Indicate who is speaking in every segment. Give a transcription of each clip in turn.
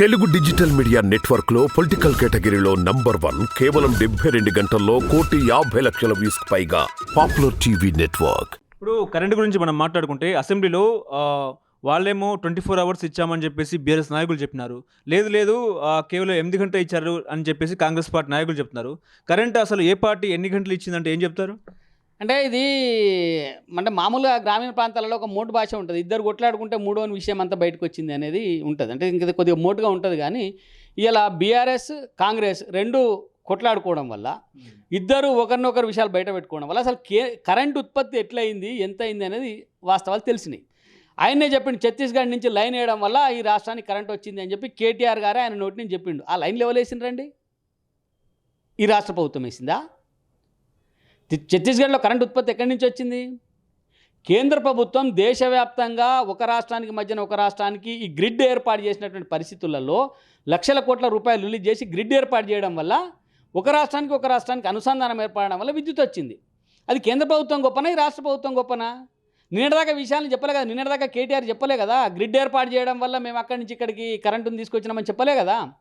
Speaker 1: Telugu digital media నెట్వర్క్లో political కేటగిరీలో number one కేవలం డెబ్బై రెండు గంటల్లో కోటి యాభై లక్షల వ్యూస్ పైగా పాపులర్ టీవీ నెట్వర్క్.
Speaker 2: ఇప్పుడు కరెంట్ గురించి మనం మాట్లాడుకుంటే అసెంబ్లీలో వాళ్ళేమో ట్వంటీ ఫోర్ అవర్స్ ఇచ్చామని చెప్పేసి బీఆర్ఎస్ నాయకులు చెప్పినారు. లేదు లేదు కేవలం ఎనిమిది గంటలు ఇచ్చారు అని చెప్పేసి కాంగ్రెస్ పార్టీ నాయకులు చెప్తున్నారు. కరెంట్ అసలు ఏ పార్టీ ఎన్ని గంటలు ఇచ్చిందంటే ఏం చెప్తారు?
Speaker 3: అంటే ఇది అంటే మామూలుగా గ్రామీణ ప్రాంతాలలో ఒక మోటు భాష ఉంటుంది. ఇద్దరు కొట్లాడుకుంటే మూడో విషయం అంతా బయటకు వచ్చింది అనేది ఉంటుంది. అంటే ఇంక కొద్దిగా మోటుగా ఉంటుంది కానీ ఇలా బీఆర్ఎస్ కాంగ్రెస్ రెండు కొట్లాడుకోవడం వల్ల ఇద్దరు ఒకరినొకరు విషయాలు బయట పెట్టుకోవడం వల్ల అసలు కే కరెంట్ ఉత్పత్తి ఎట్లయింది ఎంత అయింది అనేది వాస్తవాలు తెలిసినాయి. ఆయనే చెప్పిండు ఛత్తీస్గఢ్ నుంచి లైన్ వేయడం వల్ల ఈ రాష్ట్రానికి కరెంట్ వచ్చింది అని చెప్పి కేటీఆర్ గారే ఆయన నోటి నుంచి చెప్పిండు. ఆ లైన్ లెవెల్ వేసిండ్రండి ఈ రాష్ట్ర ప్రభుత్వం వేసిందా? ఛత్తీస్గఢ్లో కరెంట్ ఉత్పత్తి ఎక్కడి నుంచి వచ్చింది? కేంద్ర ప్రభుత్వం దేశవ్యాప్తంగా ఒక రాష్ట్రానికి మధ్యన ఒక రాష్ట్రానికి ఈ గ్రిడ్ ఏర్పాటు చేసినటువంటి పరిస్థితులలో లక్షల కోట్ల రూపాయలు రిలీజ్ చేసి గ్రిడ్ ఏర్పాటు చేయడం వల్ల ఒక రాష్ట్రానికి ఒక రాష్ట్రానికి అనుసంధానం ఏర్పడడం వల్ల విద్యుత్ వచ్చింది. అది కేంద్ర ప్రభుత్వం గొప్పనా? ఈ రాష్ట్ర ప్రభుత్వం గొప్పనా? నిన్నటిదాకా విషయాలను చెప్పలే కదా. నిన్నటిదాకా కేటీఆర్ చెప్పలే కదా. గ్రిడ్ ఏర్పాటు చేయడం వల్ల మేము అక్కడి నుంచి ఇక్కడికి కరెంటును తీసుకొచ్చినామని చెప్పలే కదా.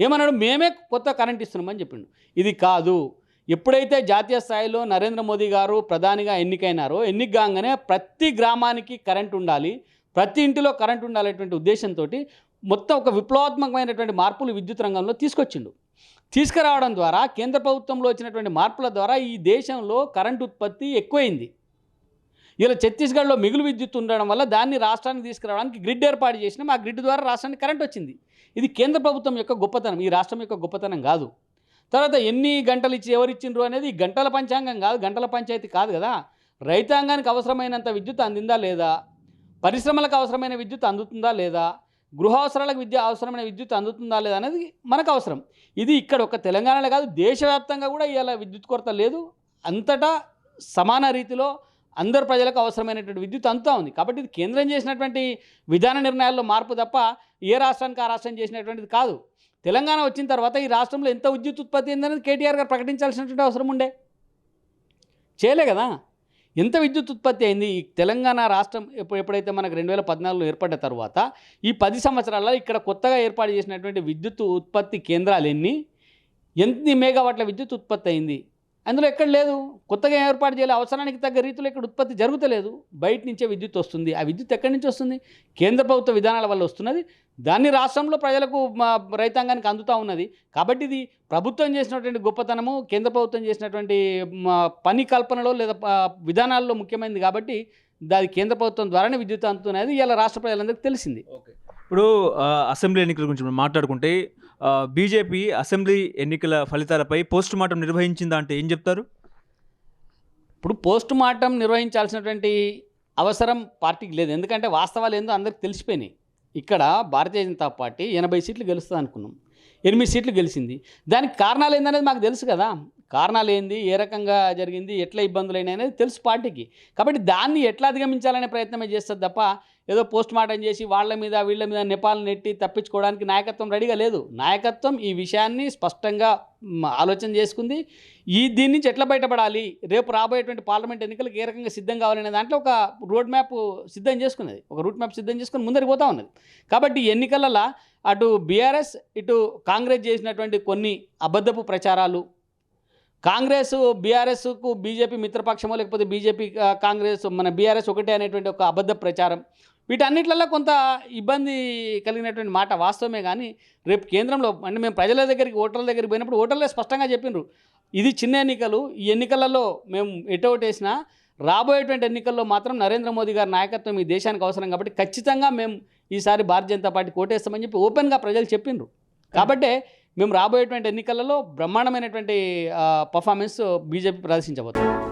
Speaker 3: ఏమన్నాడు? మేమే కొత్త కరెంట్ ఇస్తున్నామని చెప్పిండు. ఇది కాదు. ఎప్పుడైతే జాతీయ స్థాయిలో నరేంద్ర మోదీ గారు ప్రధానిగా ఎన్నికైనారో ఎన్నిక కాగానే ప్రతి గ్రామానికి కరెంట్ ఉండాలి ప్రతి ఇంటిలో కరెంట్ ఉండాలనేటువంటి ఉద్దేశంతో మొత్తం ఒక విప్లవాత్మకమైనటువంటి మార్పులు విద్యుత్ రంగంలో తీసుకొచ్చిండు. తీసుకురావడం ద్వారా కేంద్ర ప్రభుత్వంలో వచ్చినటువంటి మార్పుల ద్వారా ఈ దేశంలో కరెంటు ఉత్పత్తి ఎక్కువైంది. ఇలా ఛత్తీస్గఢ్లో మిగులు విద్యుత్ ఉండడం వల్ల దాన్ని రాష్ట్రానికి తీసుకురావడానికి గ్రిడ్ ఏర్పాటు చేసినాం. ఆ గ్రిడ్ ద్వారా రాష్ట్రానికి కరెంట్ వచ్చింది. ఇది కేంద్ర ప్రభుత్వం యొక్క గొప్పతనం. ఈ రాష్ట్రం యొక్క గొప్పతనం కాదు. తర్వాత ఎన్ని గంటలు ఇచ్చి ఎవరు ఇచ్చిండ్రు అనేది గంటల పంచాంగం కాదు గంటల పంచాయతీ కాదు కదా. రైతాంగానికి అవసరమైనంత విద్యుత్ అందిందా లేదా? పరిశ్రమలకు అవసరమైన విద్యుత్ అందుతుందా లేదా? గృహ అవసరాలకు విద్య అవసరమైన విద్యుత్ అందుతుందా లేదా అనేది మనకు అవసరం. ఇది ఇక్కడ ఒక తెలంగాణలో కాదు దేశవ్యాప్తంగా కూడా ఇవాళ విద్యుత్ కొరత లేదు. అంతటా సమాన రీతిలో అందరు ప్రజలకు అవసరమైనటువంటి విద్యుత్ అందుతూ ఉంది. కాబట్టి ఇది కేంద్రం చేసినటువంటి విధాన నిర్ణయాల్లో మార్పు తప్ప ఏ రాష్ట్రానికి ఆ రాష్ట్రం చేసినటువంటిది కాదు. తెలంగాణ వచ్చిన తర్వాత ఈ రాష్ట్రంలో ఎంత విద్యుత్ ఉత్పత్తి అయిందనేది కేటీఆర్ గారు ప్రకటించాల్సినటువంటి అవసరం ఉండే. చేయలే కదా. ఎంత విద్యుత్ ఉత్పత్తి అయింది? ఈ తెలంగాణ రాష్ట్రం ఎప్పుడు ఎప్పుడైతే మనకు రెండు వేల పద్నాలుగులో ఏర్పడ్డ తర్వాత ఈ పది సంవత్సరాల్లో ఇక్కడ కొత్తగా ఏర్పాటు చేసినటువంటి విద్యుత్ ఉత్పత్తి కేంద్రాలు ఎన్ని? ఎన్ని మెగావాట్ల విద్యుత్ ఉత్పత్తి అయింది? అందులో ఎక్కడ లేదు. కొత్తగా ఏర్పాటు చేయాలి. అవసరానికి తగ్గ రీతిలో ఇక్కడ ఉత్పత్తి జరుగుతలేదు. బయట నుంచే విద్యుత్ వస్తుంది. ఆ విద్యుత్ ఎక్కడి నుంచి వస్తుంది? కేంద్ర ప్రభుత్వ విధానాల వల్ల వస్తున్నది. దాన్ని రాష్ట్రంలో ప్రజలకు మా రైతాంగానికి అందుతూ ఉన్నది. కాబట్టి ఇది ప్రభుత్వం చేసినటువంటి గొప్పతనము కేంద్ర ప్రభుత్వం చేసినటువంటి మా పని కల్పనలో లేదా విధానాల్లో ముఖ్యమైనది కాబట్టి దాని కేంద్ర ప్రభుత్వం ద్వారానే విద్యుత్ అందుతున్నది. ఇలా రాష్ట్ర ప్రజలందరికీ తెలిసింది.
Speaker 2: ఇప్పుడు అసెంబ్లీ ఎన్నికల గురించి మాట్లాడుకుంటే బీజేపీ అసెంబ్లీ ఎన్నికల ఫలితాలపై పోస్ట్ మార్టం నిర్వహించిందా అంటే ఏం చెప్తారు?
Speaker 3: ఇప్పుడు పోస్ట్ మార్టం నిర్వహించాల్సినటువంటి అవసరం పార్టీకి లేదు. ఎందుకంటే వాస్తవాలు ఏందో అందరికి తెలిసిపోయినాయి. ఇక్కడ భారతీయ జనతా పార్టీ ఎనభై సీట్లు గెలుస్తుంది అనుకున్నాం ఎనిమిది సీట్లు గెలిచింది. దానికి కారణాలు ఏందనేది మాకు తెలుసు కదా. కారణాలు ఏంది ఏ రకంగా జరిగింది? ఎట్లా ఇబ్బందులు అయినాయి అనేది తెలుసు పార్టీకి. కాబట్టి దాన్ని ఎట్లా అధిగమించాలనే ప్రయత్నమే చేస్తుంది తప్ప ఏదో పోస్ట్ మార్టం చేసి వాళ్ళ మీద వీళ్ళ మీద నెపాలు నెట్టి తప్పించుకోవడానికి నాయకత్వం రెడీగా లేదు. నాయకత్వం ఈ విషయాన్ని స్పష్టంగా ఆలోచన చేసుకుంది. ఈ దీని నుంచి ఎట్లా బయటపడాలి? రేపు రాబోయేటువంటి పార్లమెంట్ ఎన్నికలకు ఏ రకంగా సిద్ధం కావాలనే దాంట్లో ఒక రోడ్ మ్యాప్ సిద్ధం చేసుకున్నది. ఒక రూట్ మ్యాప్ సిద్ధం చేసుకుని ముందరికి పోతా ఉన్నది. కాబట్టి ఎన్నికలలో అటు బీఆర్ఎస్ ఇటు కాంగ్రెస్ చేసినటువంటి కొన్ని అబద్ధపు ప్రచారాలు కాంగ్రెస్ బీఆర్ఎస్కు బీజేపీ మిత్రపక్షమో లేకపోతే బీజేపీ కాంగ్రెస్ మన బీఆర్ఎస్ ఒకటే అనేటువంటి ఒక అబద్ధ ప్రచారం. వీటన్నిట్లలో కొంత ఇబ్బంది కలిగినటువంటి మాట వాస్తవమే కానీ రేపు కేంద్రంలో అంటే మేము ప్రజల దగ్గరికి ఓటర్ల దగ్గరికి పోయినప్పుడు ఓటర్లే స్పష్టంగా చెప్పిండ్రు ఇది చిన్న ఎన్నికలు ఈ ఎన్నికలలో మేము ఎటోటేసినా రాబోయేటువంటి ఎన్నికల్లో మాత్రం నరేంద్ర మోదీ గారి నాయకత్వం ఈ దేశానికి అవసరం కాబట్టి ఖచ్చితంగా మేము ఈసారి భారతీయ జనతా పార్టీ కోటేస్తామని చెప్పి ఓపెన్గా ప్రజలు చెప్పిండ్రు కాబట్టే మేము రాబోయేటువంటి ఎన్నికలలో బ్రహ్మాండమైనటువంటి పర్ఫార్మెన్స్ బీజేపీ ప్రదర్శించబోతున్నాం